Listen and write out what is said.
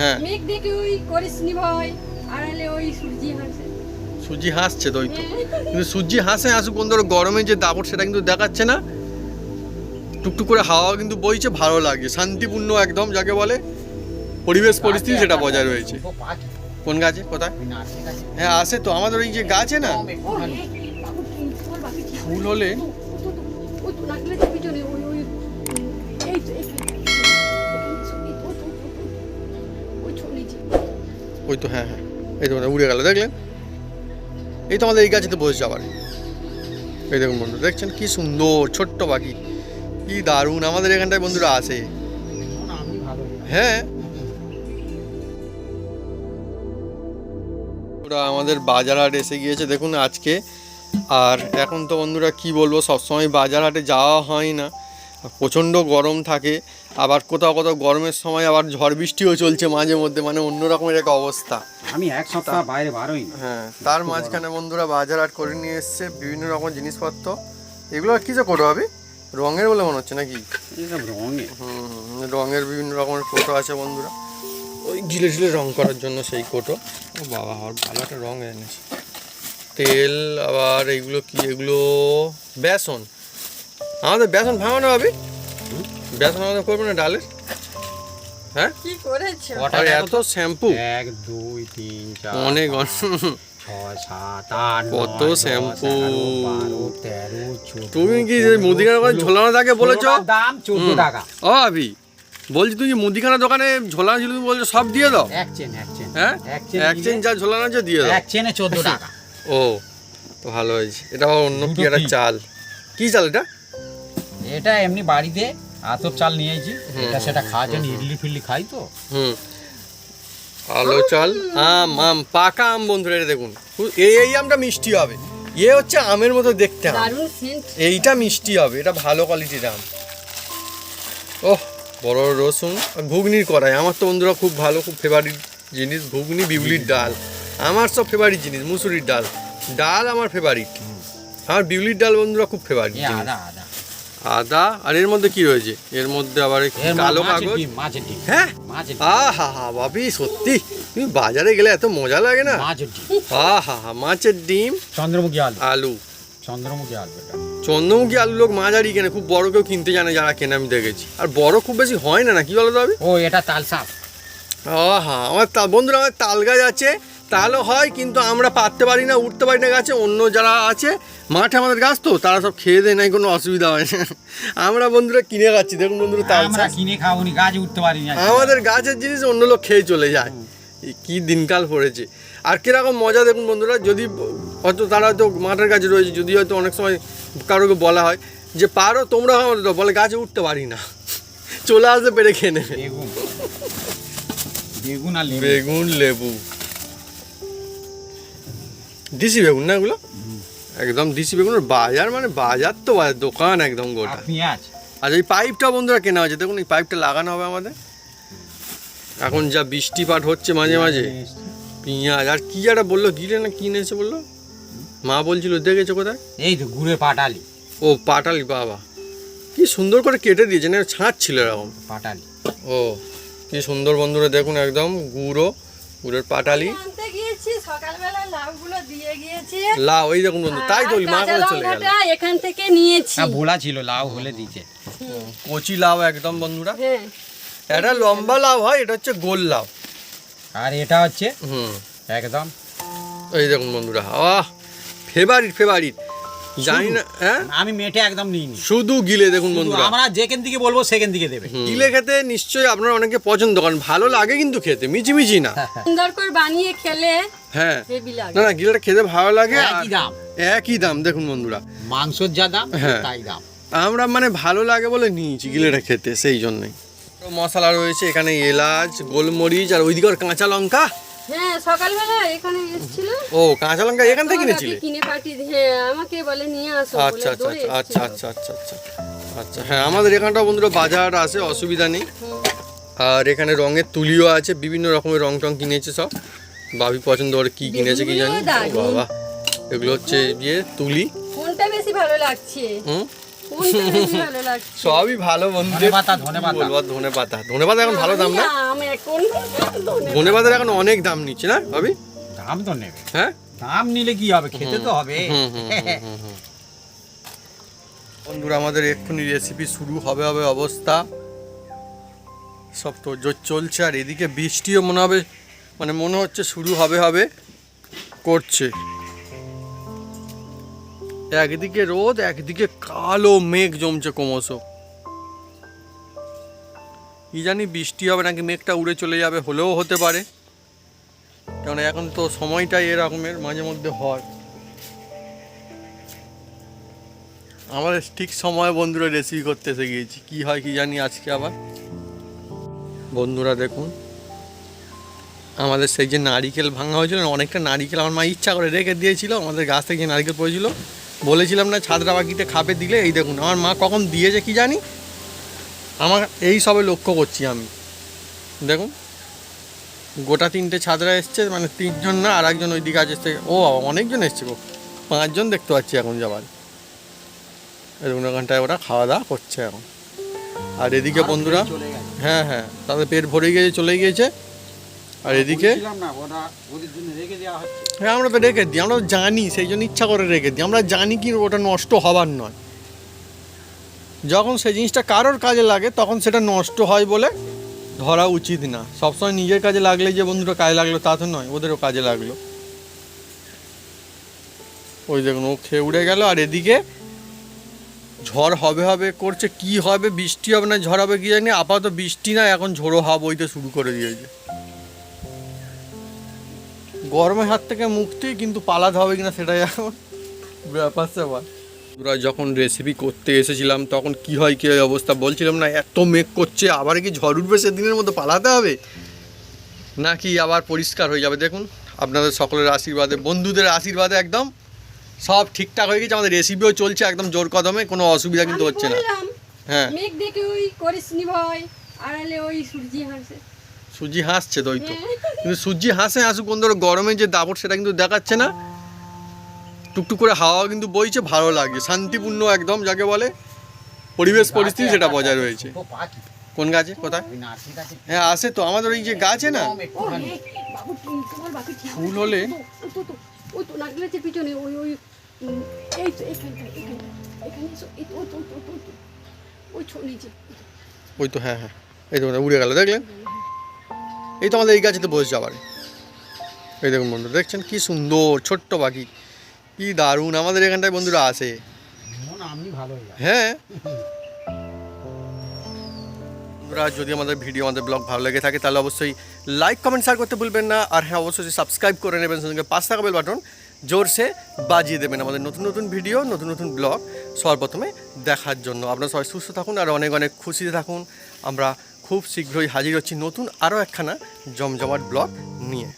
হ্যাঁ। মেঘ দেখে ওই করিসনি ভয় আড়ালে ওই সূর্যি হাসে। সূর্যি হাসছে তো তো। কিন্তু সূর্যি হাসে হাসুক বন্ধুরা গরমে যে দাপট সেটা কিন্তু দেখাচ্ছে না। টুকটুক করে হাওয়া কিন্তু বইছে ভালো লাগছে শান্তিপূর্ণ একদম যাকে বলে। পরিবেশ পরিস্থিতি সেটা বজায় রয়েছে। কোন গাছে? কোথায়? হ্যাঁ আসে তো। আমাদের ওই যে গাছে না? ঠিক ফুল হলে ওই তো হ্যাঁ হ্যাঁ। এই তো উড়ে গেল, দেখলেন? এই তো আমাদের এই গাছেতে বসেছে আবার এই দেখুন বন্ধু, দেখছেন কি সুন্দর, ছোট্ট পাখি। কি দারুণ, আমাদের এখানটায় বন্ধুরা ভালো হ্যাঁ। ওরা আমাদের বাজার হাট এসে গিয়েছে, দেখুন আজকে। আর এখন তো বন্ধুরা, কি বলব, সবসময় বাজার হাটে যাওয়া হয় না। প্রচণ্ড গরম থাকে আবার কোথাও কোথাও গরমের সময় আবার ঝড় বৃষ্টিও চলছে মাঝে মধ্যে মানে অন্য রকমের একটা অবস্থা। আমি এক সপ্তাহ বাইরে বারোই হ্যাঁ তার মাঝখানে বন্ধুরা বাজার হাট করে নিয়ে এসছে বিভিন্ন রকম জিনিসপত্র। এগুলো আর কিসে করো হবে রঙের বলে মনে হচ্ছে নাকি? এইসব রঙে হুম, রঙের বিভিন্ন রকমের কোটো আছে বন্ধুরা। ওই গিলে ঝিলে রং করার জন্য সেই কোটো। ও বাবা আর ভালো একটা রং এনেছে। তেল আবার এইগুলো কি এগুলো বেসন। আমাদের বেসন ভাঙানো হবে। বেসন আমাদের করবে না ডালের। হ্যাঁ? কি করেছ? আর এত শ্যাম্পু? এক দুই তিন চার অনেক কত শ্যাম্পু। তুমি কি মুদিখানা দোকানে ষোলো। ঝোলানো থাকে বলেছ? দাম চোদ্দ টাকা। ও আবি বলছি তুই যে মুদিখানা দোকানে ঝোলানো ছিল তুমি বলছো সব দিয়ে দাও? এক চেন এক চেন। হ্যাঁ? এক চেন এক চেন যা ঝোলানো আছে দিয়ে দাও। এক চেনে চোদ্দ টাকা। ও তো ভালো হয়েছে। এটা অন্য কি একটা কি? চাল। কি চাল এটা? এটা এমনি বাড়িতে আতপ চাল নিয়েছি এটা সেটা খাওয়ার জন্য ইডলি ফিডলি খাই তো। হুম। আলো চাল আম আম পাকা আম বন্ধুরা এটা দেখুন। এই এই আমটা মিষ্টি হবে। এ হচ্ছে আমের মতো দেখতে আম। এইটা মিষ্টি হবে এটা ভালো কোয়ালিটির আম। ওহ বড় বড় রসুন আর ঘুগনির কড়াই। আমার তো বন্ধুরা খুব ভালো খুব ফেভারিট জিনিস ঘুগনি বিউলির ডাল। আমার সব ফেভারিট জিনিস মুসুরির ডাল। ডাল আমার ফেভারিট আমার বিউলির ডাল বন্ধুরা খুব ফেভারিট আদা আর এর মধ্যে কি রয়েছে? এর মধ্যে আবার কালো কাগজ। মাছের ডিম হ্যাঁ? আহা হা বাপি সত্যি? তুমি বাজারে গেলে এত মজা লাগে না? মাছের ডিম। আহা হা মাছের ডিম। চন্দ্রমুখী আলু। আলু। চন্দ্রমুখী আলু চন্দ্রমুখী আলু লোক মাঝারি কেনে খুব বড় কেউ কিনতে জানে যারা কেনে আমি দেখেছি। আর বড় খুব বেশি হয় না না কি বলো তবে ও এটা তাল শাক আহা আমার বন্ধুরা আমার তাল গাছ আছে তালও হয় কিন্তু আমরা পারতে পারি না উঠতে পারি না গাছে অন্য যারা আছে মাঠে আমাদের গাছ তো তারা সব খেয়ে দেয় নাই কোনো অসুবিধা হয় না। আমরা বন্ধুরা কিনে খাচ্ছি দেখুন বন্ধুরা তাল আমরা কিনে খাবনি গাছ উঠতে পারি না। আমাদের গাছের জিনিস অন্য লোক খেয়ে চলে যায়। কি দিনকাল পড়েছে। আর কীরকম মজা দেখুন বন্ধুরা যদি হয়তো তারা হয়তো মাঠের কাছে রয়েছে যদি হয়তো অনেক সময় কারোকে বলা হয় যে পারো তোমরা আমাদের বলে গাছে উঠতে পারি না। চলে আসতে পেরে খেয়ে নেবে। বেগুন। বেগুন আর লেবু। বেগুন লেবু। দিশি বেগুন না এগুলো? একদম দিশি বেগুনের বাজার মানে বাজার তো বাজার দোকান একদম গোটা। পেঁয়াজ আর এই পাইপটা বন্ধুরা কেনা হয়েছে দেখুন এই পাইপটা লাগানো হবে আমাদের। এখন যা বৃষ্টিপাত হচ্ছে মাঝে মাঝে। পেঁয়াজ আর কি একটা বলল গিলে না কি এনেছে বলল? মা বলছিল দেখেছ কোথায়? এই তো গুড়ের পাটালি। ও পাটালি বাবা। কি সুন্দর করে কেটে দিয়েছে না ছাঁচ ছিল এরকম। পাটালি। ও কি সুন্দর বন্ধুরা দেখুন একদম গুঁড়ো গুড়ের পাটালি। লাউগুলো দিয়ে গিয়েছে। লাউ ওই দেখুন বন্ধু তাই তো মা কাঁচা করে চলে গেল। এখান থেকে নিয়েছি। হ্যাঁ ভোলা ছিল লাউ হলে দিতে। কচি লাউ একদম বন্ধুরা। হ্যাঁ। এটা লম্বা লাউ হয় এটা হচ্ছে গোল লাউ। আর এটা হচ্ছে হুম। একদম এই দেখুন বন্ধুরা আহ ফেভারিট ফেভারিট জানি না হ্যাঁ? আমি মেটে একদম নিইনি। শুধু গিলে দেখুন বন্ধুরা। আমরা যেখান থেকে বলব সেখান থেকে দেবে। গিলে খেতে নিশ্চয়ই আপনার অনেকে পছন্দ করেন ভালো লাগে কিন্তু খেতে মিচিমিচি না। সুন্দর করে বানিয়ে খেলে হ্যাঁ। না না গিলেটা খেতে ভালো লাগে আর একই দাম। একই দাম দেখুন বন্ধুরা। মাংসর যা দাম হ্যাঁ। তাই দাম। আমরা মানে ভালো লাগে বলে নিয়েছি গিলেটা খেতে সেই জন্যই। তো মশলা রয়েছে এখানে এলাচ গোলমরিচ আর ওইদিকে কাঁচা লঙ্কা। হ্যাঁ সকালবেলা এখানে এসেছিল। ও কাঁচা লঙ্কা এখান থেকে আমাকে কিনেছিলে? কিনে পাঠিয়ে হ্যাঁ আমাকে বলে নিয়ে আসো আচ্ছা আচ্ছা আচ্ছা আচ্ছা আচ্ছা আচ্ছা আচ্ছা হ্যাঁ আমাদের এখানটা বন্ধুরা বাজার আছে অসুবিধা নেই। আর এখানে রঙের তুলিও আছে বিভিন্ন রকমের রং টং কিনেছে সব। ভাবি পছন্দ করে কি কিনেছে কি জানি। বাবা এগুলো হচ্ছে ইয়ে তুলি। কোনটা বেশি ভালো লাগছে? হুম? কোন কোনটা বেশি ভালো লাগছে? সবই ভালো বন্ধু ধনে পাতা, ধনে পাতা। ধনে পাতা এখন ভালো দাম না এখন ধনে পাতার এখন অনেক দাম নিচ্ছে না ভাবি? দাম তো নেবে। হ্যাঁ? দাম নিলে কি হবে? খেতে তো হবে। বন্ধুরা আমাদের এক্ষুনি রেসিপি শুরু হবে হবে অবস্থা। সব তো জোর চলছে আর এদিকে বৃষ্টিও মনে হবে মানে মনে হচ্ছে শুরু হবে হবে করছে। একদিকে রোদ একদিকে কালো মেঘ জমছে ক্রমশ। কি জানি বৃষ্টি হবে নাকি মেঘটা উড়ে চলে যাবে হলেও হতে পারে। কারণ এখন তো সময়টাই এরকমের মাঝে মধ্যে হয়। আমার ঠিক সময় বন্ধুরা রেসিপি করতে এসে গিয়েছি। কী হয় কি জানি আজকে আবার। বন্ধুরা দেখুন, আমাদের সেই যে নারিকেল ভাঙা হয়েছিল, অনেকটা নারিকেল আমার মা ইচ্ছা করে রেখে দিয়েছিল, আমাদের গাছ থেকে যে নারিকেল পড়েছিল। বলেছিলাম না ছাদরা বাকিতে খাপে দিলে, এই দেখুন, আমার মা কখন দিয়েছে কি জানি? আমার এই সবে লক্ষ্য করছি আমি। দেখুন গোটা তিনটে ছাদরা এসছে মানে তিনজন না আর একজন ওই দিকে আছে ও বাবা, অনেকজন এসছে গো। পাঁচজন দেখতে পাচ্ছি এখন যাবার। এরকম ওখানটায় ওরা খাওয়া দাওয়া করছে এখন। আর এদিকে বন্ধুরা হ্যাঁ হ্যাঁ তাদের পেট ভরে গিয়েছে চলে গিয়েছে। আর এদিকে হ্যাঁ আমরা তো রেখে দিই আমরা জানি সেই জন্য ইচ্ছা করে রেখে দিই। আমরা জানি কি ওটা নষ্ট হবার নয়। যখন সেই জিনিসটা কারোর কাজে লাগে, তখন সেটা নষ্ট হয় বলে ধরা উচিত না। সবসময় নিজের কাজে লাগলে যে বন্ধুটা কাজে লাগল, তা তো নয়, ওদেরও কাজে লাগল। ওই দেখুন, ও খেয়ে উড়ে গেল, আর এদিকে ঝড় হবে হবে করছে, কি হবে, বৃষ্টি হবে না, ঝড় হবে কি জানি, আপাতত বৃষ্টি না, এখন ঝোড়ো হাওয়া বইতে শুরু করে দিয়েছে। গরমের হাত থেকে মুক্তি, কিন্তু পালাতে হবে কিনা সেটাই এখন ব্যাপার স্যাপার আমরা যখন রেসিপি করতে এসেছিলাম তখন কি হয় কি হয় অবস্থা বলছিলাম না এত মেঘ করছে আবার কি ঝড় উঠবে সেদিনের মতো পালাতে হবে? নাকি আবার পরিষ্কার হয়ে যাবে? দেখুন আপনাদের সকলের আশীর্বাদে বন্ধুদের আশীর্বাদে একদম সব ঠিকঠাক হয়ে গেছে আমাদের রেসিপিও চলছে একদম জোর কদমে কোনো অসুবিধা কিন্তু হচ্ছে না। হ্যাঁ। মেঘ দেখে ওই করিসনি ভয় আড়ালে ওই সূর্যি হাসে। সুজি হাসছে তো তো। কিন্তু সূর্যি হাসে হাসুক কোন ধরো গরমে যে দাপট সেটা কিন্তু দেখাচ্ছে না। টুকটুক করে হাওয়া কিন্তু বইছে ভালো লাগে শান্তিপূর্ণ একদম যাকে বলে পরিবেশ পরিস্থিতি সেটা বজায় রয়েছে। কোন গাছে? কোথায়? হ্যাঁ আসে তো আমাদের ওই যে গাছে না? ফুল হলে? ও তো তো ওই তো এই এই হ্যাঁ হ্যাঁ এই তো উড়ে গেল দেখলেন? এই তো আমাদের এই গাছে তো বসে আবার এই দেখুন বন্ধু দেখছেন কি সুন্দর ছোট্ট পাখি কি দারুণ আমাদের এখানটায় বন্ধুরা যাবে হ্যাঁ বন্ধুরা যদি আমাদের ভিডিও আমাদের ব্লগ ভালো লেগে থাকে তাহলে অবশ্যই লাইক কমেন্ট শেয়ার করতে ভুলবেন না। আর হ্যাঁ অবশ্যই সাবস্ক্রাইব করে নেবেন সঙ্গে পাঁচ টাকা বেল বাটন জোরসে বাজিয়ে দেবেন আমাদের নতুন নতুন ভিডিও নতুন নতুন ব্লগ সর্বপ্রথমে দেখার জন্য। আপনারা সবাই সুস্থ থাকুন আর অনেক অনেক খুশিতে থাকুন। আমরা খুব শীঘ্রই হাজির হচ্ছি নতুন আরও একখানা জমজমাট ব্লগ নিয়ে।